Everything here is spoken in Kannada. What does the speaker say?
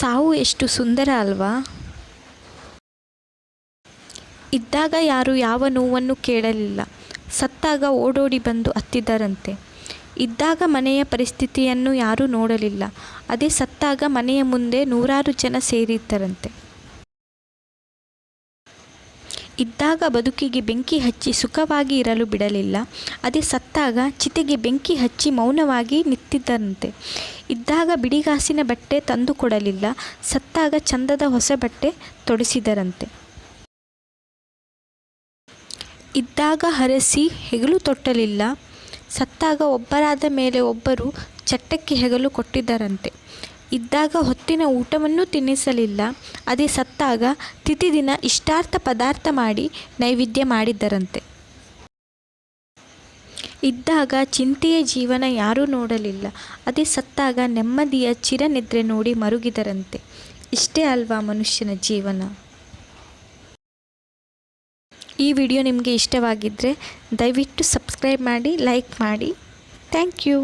ಸಾವು ಎಷ್ಟು ಸುಂದರ ಅಲ್ವಾ? ಇದ್ದಾಗ ಯಾರು ಯಾವ ನೋವನ್ನು ಕೇಳಲಿಲ್ಲ. ಸತ್ತಾಗ ಓಡೋಡಿ ಬಂದು ಅತ್ತಿದ್ದರಂತೆ ಇದ್ದಾಗ ಮನೆಯ ಪರಿಸ್ಥಿತಿಯನ್ನು ಯಾರೂ ನೋಡಲಿಲ್ಲ. ಅದೇ ಸತ್ತಾಗ ಮನೆಯ ಮುಂದೆ ನೂರಾರು ಜನ ಸೇರಿದ್ದರಂತೆ. ಇದ್ದಾಗ ಬದುಕಿಗೆ ಬೆಂಕಿ ಹಚ್ಚಿ ಸುಖವಾಗಿ ಇರಲು ಬಿಡಲಿಲ್ಲ. ಅದೇ ಸತ್ತಾಗ ಚಿತೆಗೆ ಬೆಂಕಿ ಹಚ್ಚಿ ಮೌನವಾಗಿ ನಿಂತಿದ್ದರಂತೆ. ಇದ್ದಾಗ ಬಿಡಿಗಾಸಿನ ಬಟ್ಟೆ ತಂದು ಕೊಡಲಿಲ್ಲ. ಸತ್ತಾಗ ಚಂದದ ಹೊಸ ಬಟ್ಟೆ ತೊಡಿಸಿದರಂತೆ. ಇದ್ದಾಗ ಹರಸಿ ಹೆಗಲು ತೊಟ್ಟಲಿಲ್ಲ. ಸತ್ತಾಗ ಒಬ್ಬರಾದ ಮೇಲೆ ಒಬ್ಬರು ಚಟ್ಟಕ್ಕೆ ಹೆಗಲು ಕೊಟ್ಟಿದ್ದರಂತೆ. ಇದ್ದಾಗ ಹೊತ್ತಿನ ಊಟವನ್ನೂ ತಿನ್ನಿಸಲಿಲ್ಲ. ಅದೇ ಸತ್ತಾಗ ತಿಥಿದಿನ ಇಷ್ಟಾರ್ಥ ಪದಾರ್ಥ ಮಾಡಿ ನೈವೇದ್ಯ ಮಾಡಿದ್ದರಂತೆ. ಇದ್ದಾಗ ಚಿಂತೆಯ ಜೀವನ ಯಾರೂ ನೋಡಲಿಲ್ಲ. ಅದೇ ಸತ್ತಾಗ ನೆಮ್ಮದಿಯ ಚಿರನಿದ್ರೆ ನೋಡಿ ಮರುಗಿದರಂತೆ. ಇಷ್ಟೇ ಅಲ್ವಾ ಮನುಷ್ಯನ ಜೀವನ? ಈ ವಿಡಿಯೋ ನಿಮಗೆ ಇಷ್ಟವಾಗಿದ್ದರೆ ದಯವಿಟ್ಟು ಸಬ್ಸ್ಕ್ರೈಬ್ ಮಾಡಿ, ಲೈಕ್ ಮಾಡಿ. Thank you.